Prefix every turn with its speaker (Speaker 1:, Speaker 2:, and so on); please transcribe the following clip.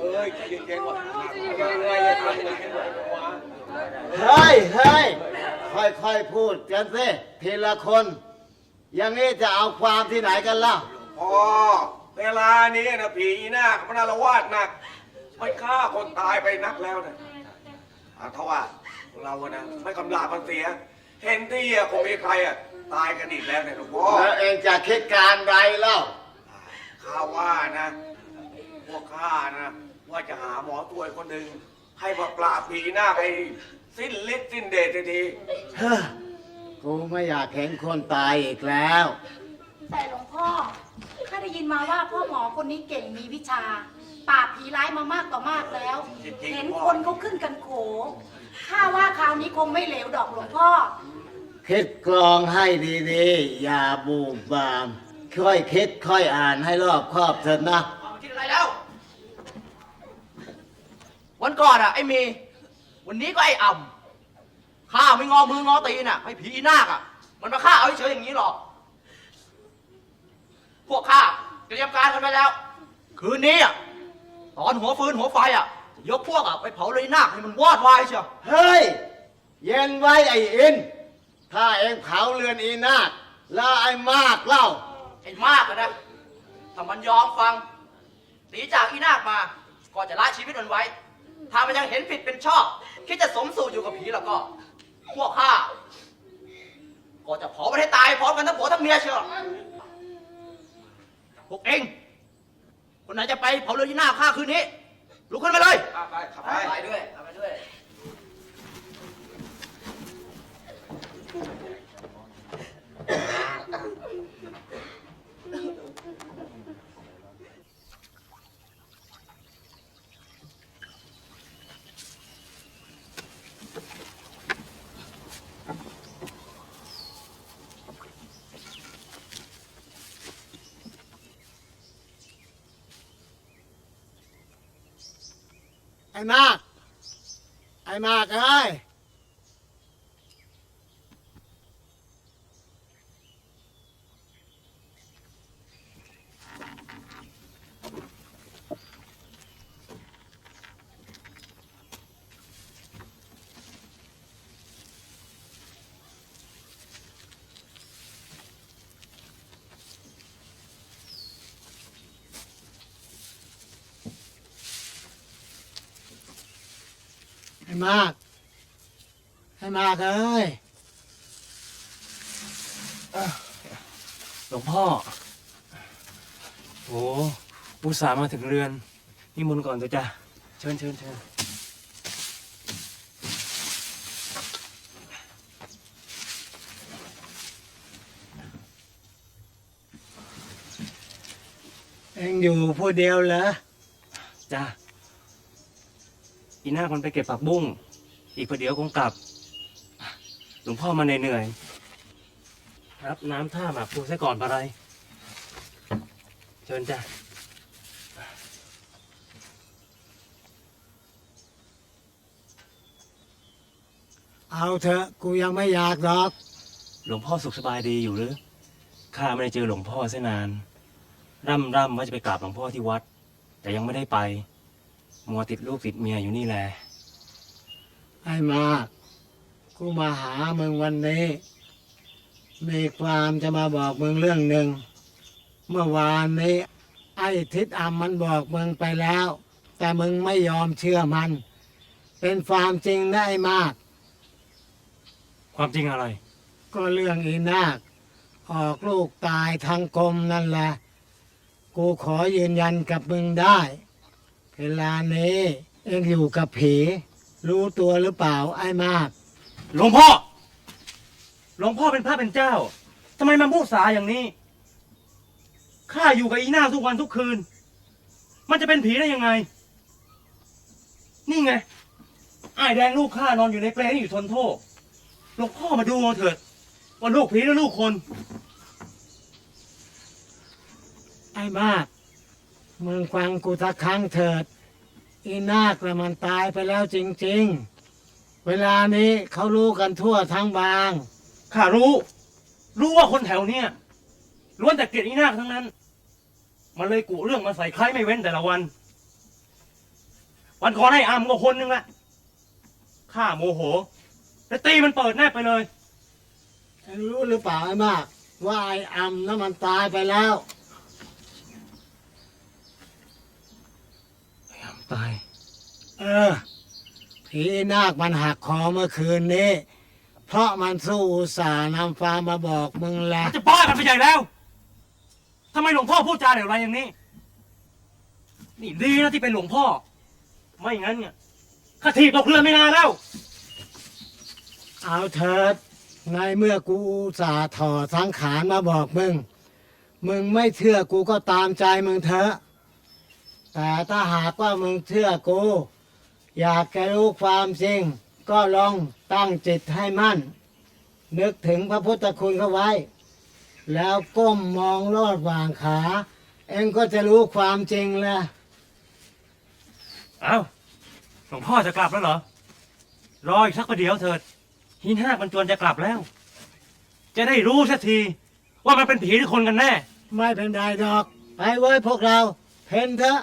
Speaker 1: เอ้ยใจเย็นๆว่ะยังไงจะทำอะไรกันวะ
Speaker 2: เฮ้ยเฮ้ยค่อยๆพูดกันสิทีละคน อย่างนี้จะเอาความที่ไหนกันล่ะ
Speaker 1: พ่อเวลานี้นะผีนาคมันอาละวาดหนักมันฆ่าคนตายไปนักแล้วนะอาทว่าเราอะนะไม่กำลามันเสีย เห็นที่อะคงมีใครอะตายกันอีกแล้วเนี่ยหลวงพ่อ
Speaker 2: แล้วเองจะคิดการไรเล่า
Speaker 1: ข้าว่านะ พวกข้านะ ว่าจะหาหมอตัวคนหนึ่งให้มาปราบผีหน้าคให้สิ้นฤทธิ์สิ้นเดชทีที
Speaker 2: เฮ้อกูไม่อยากเห็นคนตายอีกแล้ว
Speaker 3: แต่หลวงพ่อข้าได้ยินมาว่าพ่อหมอคนนี้เก่งมีวิชาปราบผีร้ายมามากต่อมากแล้ว เห็นคนเขาขึ้นกันโขข้าว่าคราวนี้คงไม่เหลวดอกหลวงพ่อ
Speaker 2: คิดกรองให้ดีๆ อย่าบูมบาม ค่อยคิดค่อยอ่านให้รอบคอบเถอะนะ
Speaker 4: เอามาคิดอะไรแล้ว วัน ก่อนอะไอ้เมย์วันนี้ก็ไอ้อ่ำข้าไม่งอมืองอตีนอะให้ผีนาคอะมันมาฆ่าเอาเฉยๆอย่างนี้หรอก พวกข้าเตรียมการกันไปแล้ว คืนนี้อะตอนหัวฟืนหัวไฟอะจะยกพวกอะไปเผาเลยนาคให้มันวอดวายเชียว
Speaker 2: เฮ้ย เย็นไว้ไอ้อิน ถ้าเองเผาเรือนอีนาคแล้วไอ้มากเล่า
Speaker 4: ไอ้มากอะนะถ้ามันยอมฟังหนีจากอีนาคมา ก็จะละชีวิตมันไว้ ถ้ามันยังเห็นผิดเป็นชอบคิดจะสมสู่อยู่กับผีแล้วก็ พวกข้าก็จะเผามันให้ตายพร้อมกันทั้งผัวทั้งเมียเชียวพวกเองคนไหนจะไปเผาเรือที่หน้าข้าคืนนี้ลุกขึ้นมาเลย
Speaker 1: ไปขับไป
Speaker 4: ไปด้วย ไอ้
Speaker 2: มากไอ้มากเอ้ ยไอ้มากไอ้มากเอ้ย
Speaker 5: หลวงพ่อ โอ้อุตส่าห์มาถึงเรือน นิมนต์ก่อนเถอะจ้ะเชิญเชิญเชิญ
Speaker 2: เอ็งอยู่ผู้เดียวเหรอ
Speaker 5: จ้ะ อีนาคมันไปเก็บผักบุ้ง อีกประเดี๋ยวคงกลับ หลวงพ่อมาเหนื่อยๆรับน้ำท่าหมากพลูซะก่อนปะไร เชิญจ้ะ
Speaker 2: เอาเถอะกูยังไม่อยากหรอก
Speaker 5: หลวงพ่อสุขสบายดีอยู่หรือ ข้าไม่ได้เจอหลวงพ่อเสียนาน ร่ำร่ำว่าจะไปกราบหลวงพ่อที่วัด แต่ยังไม่ได้ไป มัวติดลูกติดเมียอยู่นี่แหละ
Speaker 2: ไอ้มากกูมาหามึงวันนี้ มีความจะมาบอกมึงเรื่องหนึ่ง เมื่อวานนี้ ไอ้ทิศอำมันบอกมึงไปแล้ว แต่มึงไม่ยอมเชื่อมัน เป็นความจริงได้มาก
Speaker 5: ความจริงอะไร
Speaker 2: ก็เรื่องอีนาคออกลูกตายทั้งกลมนั่นแหละ กูขอยืนยันกับมึงได้ เวลานี้เอ็งอยู่กับผี รู้ตัวหรือเปล่าไอ้มาก
Speaker 5: หลวงพ่อ หลวงพ่อเป็นพระเป็นเจ้า ทำไมมาพูดสาอย่างนี้ ข้าอยู่กับอีนาทุกวันทุกคืน มันจะเป็นผีได้ยังไง นี่ไง ไอ้ายแดงลูกข้านอนอยู่ในเปลนี่อยู่ทนโทษ หลวงพ่อมาดูเอาเถิด ว่าลูกผีหรือลูกคน
Speaker 2: ไอ้มาก มึงฟังกูสักครั้งเถิด อีนาคละมันตายไปแล้วจริง ๆ เวลานี้เขารู้กันทั่วทั้งบาง
Speaker 5: ข้ารู้ รู้ว่าคนแถวเนี้ยล้วนแต่เกลียดอีนาคทั้งนั้น มันเลยกุเรื่องมาใส่ใครไม่เว้นแต่ละวัน วันก่อนให้อามก็คนนึงแหละข้าโมโหแล้วตีมันเปิดแนบไปเลย
Speaker 2: รู้หรือเปล่าไอ้มาก ว่าไอ้อำนั้นมันตายไปแล้ว
Speaker 5: ไอ้อาม ตาย
Speaker 2: เออ ผีนาคมันหักคอเมื่อคืนนี้ เพราะมันสู้อุตส่าห์นำฟ้ามาบอกมึงแหละ
Speaker 5: มันจะบ้ากันไปใหญ่แล้วทำไมหลวงพ่อพูดจาเหลวไหลอย่างนี้ นี่ดีนะที่เป็นหลวงพ่อ ไม่งั้นเนี่ยข้าถีบตกเรือไม่นานแล้ว
Speaker 2: เอาเถิดในเมื่อกูอุตส่าห์ถอดสังขารมาบอกมึง มึงไม่เชื่อกูก็ตามใจมึงเถอะ แต่ถ้าหากว่ามึงเชื่อกู อยากจะรู้ความจริง ก็ลองตั้งจิตให้มั่น นึกถึงพระพุทธคุณเข้าไว้ แล้วก้มมองลอดวางขา เองก็จะรู้ความจริงแหละ
Speaker 5: เอ้าหลวงพ่อจะกลับแล้วเหรอ รออีกสักประเดี๋ยวเถิด หินห้าคมันจวนจะกลับแล้ว จะได้รู้สักที ว่ามันเป็นผีหรือคนกันแน่
Speaker 2: ไม่เป็นไรดอก ไปเว้ยพวกเรา เพนเถอะ